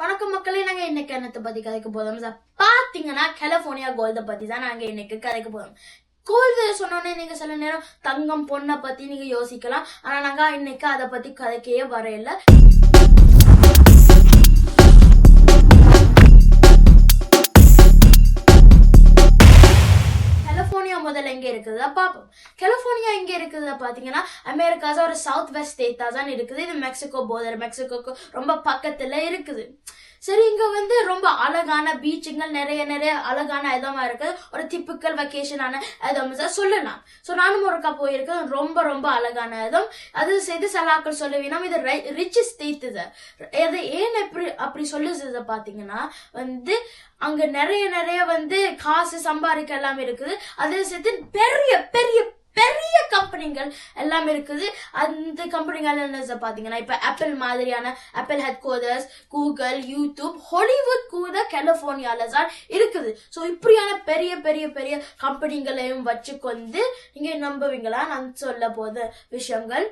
வணக்கம் மக்களே நாங்க இன்னைக்கு என்னத்தை பத்தி கதைக்க போதும் சார் பாத்தீங்கன்னா கலிபோர்னியா கோல்ட பத்தி தான் நாங்க இன்னைக்கு கதைக்க போதும் கோல்டு சொன்னோன்னே நீங்க சில நேரம் தங்கம் பொண்ணை பத்தி நீங்க யோசிக்கலாம். ஆனா நாங்க இன்னைக்கு அதை பத்தி கதைக்கையே வரையில. எங்க இருக்குதா? பார்ப்போம் கலிபோர்னியா எங்க இருக்குதா? பாத்தீங்கன்னா அமெரிக்காஸ் ஒரு சவுத் வெஸ்ட் ஸ்டேட்டா தான் இருக்குது. இது மெக்சிகோ போதர் மெக்சிகோக்கு ரொம்ப பக்கத்துல இருக்குது. சரி இங்க வந்து ரொம்ப அழகான பீச்சுங்கள் நிறைய நிறைய அழகான இதமா இருக்கு. ஒரு டிப்பிக்கல் வெக்கேஷனான இடம். சொல்லலாம். ஸோ நானும் ஒருக்கா போயிருக்கேன் ரொம்ப ரொம்ப அழகான இதம் அது செய்து சலாக்கள் சொல்லுவீங்கன்னா இது ரிச் ஸ்டேட் அது ஏன் எப்படி அப்படி சொல்லுது பாத்தீங்கன்னா வந்து அங்க நிறைய நிறைய வந்து காசு சம்பாதிக்க எல்லாம் இருக்குது. அதே சேர்த்து பெரிய பெரிய பெரிய கம்பெனிகள் எல்லாம் இருக்குது. அந்த கம்பெனிகள் என்ன பார்த்தீங்கன்னா இப்போ ஆப்பிள் மாதிரியான Apple headquarters Google YouTube Hollywood கூட கலிபோர்னியால தான் இருக்குது. ஸோ இப்படியான பெரிய பெரிய பெரிய கம்பெனிகளையும் வச்சுக்கொண்டு நீங்கள் நம்புவீங்களா? நான் சொல்ல போத விஷயங்கள்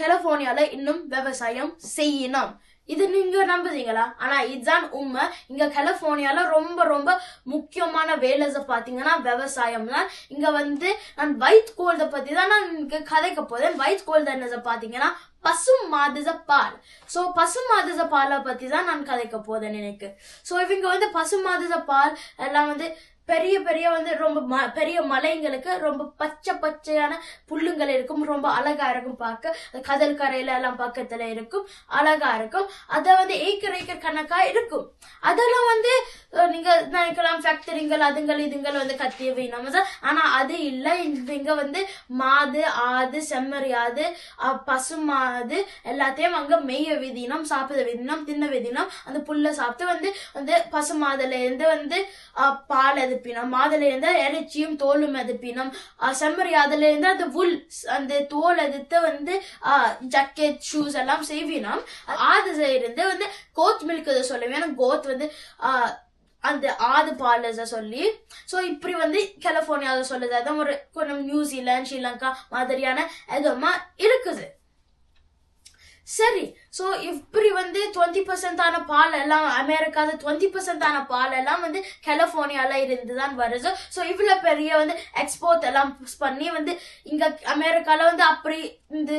கலிஃபோர்னியாவில் இன்னும் விவசாயம் செய்யணும். இது நீங்க நம்புறீங்களா? ஆனா இதுதான் உண்மை. இங்க கலிபோர்னியால ரொம்ப ரொம்ப முக்கியமான வேலைஸ் பாத்தீங்கன்னா விவசாயம் தான். இங்க வந்து நான் வைத் கோல்ட பத்தி தான் நான் இங்க கதைக்க போதேன் வைத் கோல்த என்னத பாத்தீங்கன்னா பசு மாதுச பால். ஸோ பசு மாதுச பாலை பத்தி தான் நான் கதைக்க போதேன் எனக்கு. ஸோ இவங்க வந்து பசு மாதுச பால் எல்லாம் வந்து பெரிய பெரிய வந்து ரொம்ப ம- பெரிய மலைங்களுக்கு ரொம்ப பச்சை பச்சையான புல்லுங்கள் இருக்கும் ரொம்ப அழகா இருக்கும் பார்க்க. அது கடல் கரையில எல்லாம் பக்கத்துல இருக்கும் அழகா இருக்கும். அத வந்து ஏக்கர் ஏக்கர் கணக்கா இருக்கும். அதெல்லாம் வந்து நீங்க நினைக்கலாம் ஃபேக்டரிங்கள் அதுங்கள் இதுங்கள் வந்து கத்திய வீணாம தான். ஆனா அது இல்லை. இங்க வந்து மாது ஆது செம்மறியாது அஹ், பசுமாது எல்லாத்தையும் அங்க மெய்ய விதினம் சாப்பிட விதினம் தின்ன விதினம் அந்த புல்ல சாப்பிட்டு வந்து வந்து பசு மாதுல இருந்து வந்து பால் பால் எதுப்பினம் இருந்தால் இறைச்சியும் தோலும் எதுப்பினம் அஹ், செம்மறி அதுல இருந்து அந்த உல் அந்த தோல் எதிர்த்து வந்து ஜக்கெட் ஷூஸ் எல்லாம் செய்வினோம். ஆது இருந்து வந்து கோத் மில்க் சொல்லுவேன். கோத் வந்து அந்த ஆது பாலஸ சொல்லி. சோ இப்படி வந்து கலிபோர்னியாவில் சொல்லுது. அதான் ஒரு கொஞ்சம் நியூசிலாந்து ஸ்ரீலங்கா மாதிரியான எதுமா இருக்குது. சரி ஸோ இப்படி வந்து டுவெண்ட்டி பர்சன்டான பால் எல்லாம் அமெரிக்காவில் டுவெண்ட்டி பர்சன்டான பால் எல்லாம் வந்து கலிபோர்னியால இருந்து தான் வருது. ஸோ இவ்வளோ பெரிய வந்து எக்ஸ்போர்ட் எல்லாம் பண்ணி வந்து இங்கே அமெரிக்காவில் வந்து அப்படி இந்த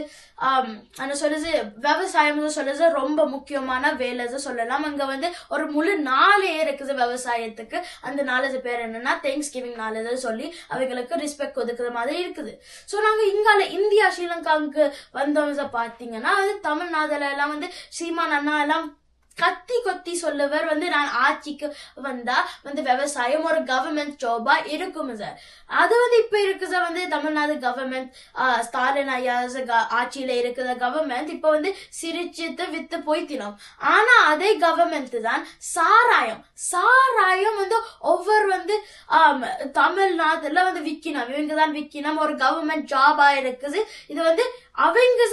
ஆம், என்ன சொல்லுது விவசாயம் சொல்லுது ரொம்ப முக்கியமான வேலை சொல்லலாம். அங்கே வந்து ஒரு முழு நாளே இருக்குது விவசாயத்துக்கு. அந்த நாலு பேர் என்னன்னா தேங்க்ஸ் கிவிங் நாலு சொல்லி அவங்களுக்கு ரெஸ்பெக்ட் கொடுக்குற மாதிரி இருக்குது. ஸோ நாங்கள் இங்கால இந்தியா ஸ்ரீலங்காவுக்கு வந்தவங்க பார்த்தீங்கன்னா வந்து தமிழ்நாடுல எல்லாம் வந்து சீமான் அண்ணா எல்லாம் கத்தி கொத்தி சொல்லுவர். வந்து நான் ஆட்சிக்கு வந்தா வந்து விவசாயம் ஒரு கவர்மெண்ட் ஜாபா இருக்கும் சார் அது வந்து இப்ப இருக்குது வந்து தமிழ்நாடு கவர்மெண்ட் ஸ்டாலின் ஐயா க- ஆட்சியில இருக்கிற கவர்மெண்ட் இப்ப வந்து சிரிச்சிட்டு வித்து போய்த்தினோம் ஆனா அதே கவர்மெண்ட் தான் சாராயம். சாராயம் வந்து ஒவ்வொரு வந்து தமிழ்நாட்டுல வந்து விக்கணும். இவங்க தான் விக்கணும். ஒரு கவர்மெண்ட் ஜாபா இருக்குது இது வந்து அவங்க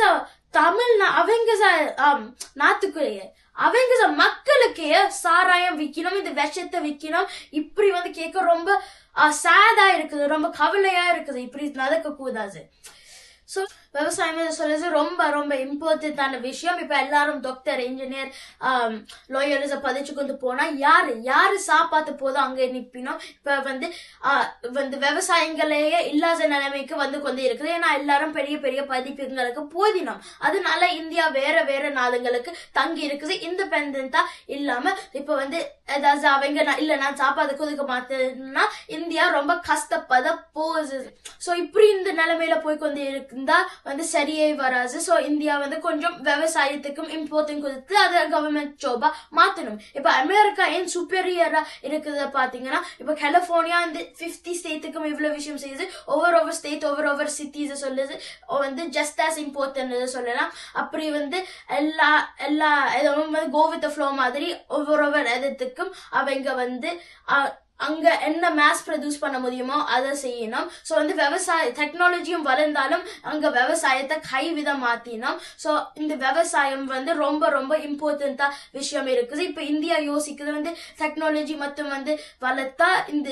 தமிழ்னா அவங்க ச- அவங்க மக்களுக்கே சாராயம் விக்கணும் இந்த விஷத்தை விக்கணும். இப்படி வந்து கேட்க ரொம்ப சேடா இருக்குது ரொம்ப கவலையா இருக்குது. இப்படி நடக்க கூடாது ஸோ விவசாயம் சொல்லுறது ரொம்ப ரொம்ப இம்பார்ட்டண்ட்டான விஷயம். இப்ப எல்லாரும் டாக்டர் இன்ஜினியர் லாயர்ஸ் பதிச்சு கொண்டு போனா யாரு யாரு சாப்பாத்து போதும் அங்க நிப்பினோம் இப்ப வந்து வந்து விவசாயங்களையே இல்லாத நிலைமைக்கு வந்து கொண்டு இருக்குது ஏன்னா எல்லாரும் பெரிய பெரிய பதிப்புங்களுக்கு போதினோம். அதனால இந்தியா வேற வேற நாடுகளுக்கு தங்கி இருக்குது. இண்டிபெண்டா இல்லாம இப்ப வந்து ஏதாவது அவங்க நான் இல்ல நான் சாப்பாடு கொடுக்க மாட்டேன்னா இந்தியா ரொம்ப கஷ்டப்பட போகுது. சோ இப்படி இந்த நிலைமையில போய் கொண்டு இருந்தா வந்து சரியே வராது. ஸோ இந்தியா வந்து கொஞ்சம் விவசாயத்துக்கும் இம்பார்ட்டன்ட் கொடுத்து அதை கவர்மெண்ட் ஜாபாக மாற்றணும் இப்போ அமெரிக்கா ஏன் சூப்பரியராக இருக்குது பார்த்தீங்கன்னா இப்போ கலிஃபோர்னியா வந்து ஃபிஃப்டி ஸ்டேட்டுக்கும் இவ்வளோ விஷயம் செய்யுது. ஒவ்வொரு ஒவ்வொரு ஸ்டேட் ஒவ்வொரு ஒவ்வொரு சிட்டிஸை சொல்லுது. வந்து ஜஸ்ட் ஆஸ் இம்பார்ட்டன்ட் சொல்லலாம். அப்படி வந்து எல்லா எல்லா இதுவும் வந்து கோவித்த ஃப்ளோ மாதிரி ஒவ்வொரு ஒவ்வொரு இடத்துக்கும் அவங்க வந்து அங்க என்ன மேஸ் ப்ரொடியூஸ் பண்ண முடியுமோ அதை செய்யணும். ஸோ வந்து விவசாய டெக்னாலஜியும் வளர்ந்தாலும் அங்க விவசாயத்தை கைவித மாத்தினோம். ஸோ இந்த விவசாயம் வந்து ரொம்ப ரொம்ப இம்பார்ட்டண்டா விஷயம் இருக்குது. இப்போ இந்தியா யோசிக்கிறது வந்து டெக்னாலஜி மட்டும் வந்து வளர்த்தா இந்த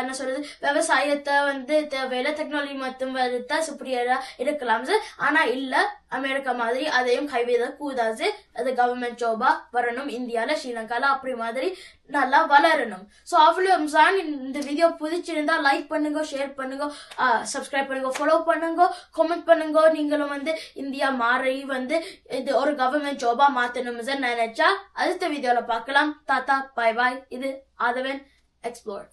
என்ன சொல்றது? விவசாயத்தை வந்து தேவையில்ல டெக்னாலஜி மட்டும் வருத்தா சுப்ரியரா இருக்கலாம் சார் ஆனா இல்ல அமெரிக்கா மாதிரி அதையும் கைவிட கூடாது அது கவர்மெண்ட் ஜாபா வரணும் இந்தியால ஸ்ரீலங்கால அப்படி மாதிரி நல்லா வளரணும். ஸோ அவ்வளோ தான் இந்த வீடியோ பிடிச்சிருந்தா லைக் பண்ணுங்க ஷேர் பண்ணுங்க சப்ஸ்கிரைப் பண்ணுங்க ஃபாலோ பண்ணுங்க கமெண்ட் பண்ணுங்க. நீங்களும் வந்து இந்தியா மாறி வந்து இது ஒரு கவர்மெண்ட் ஜாபா மாத்தணும் நினைச்சா அடுத்த வீடியோல பார்க்கலாம். தாத்தா பாய் பாய் இது ஆதவன் எக்ஸ்ப்ளோர்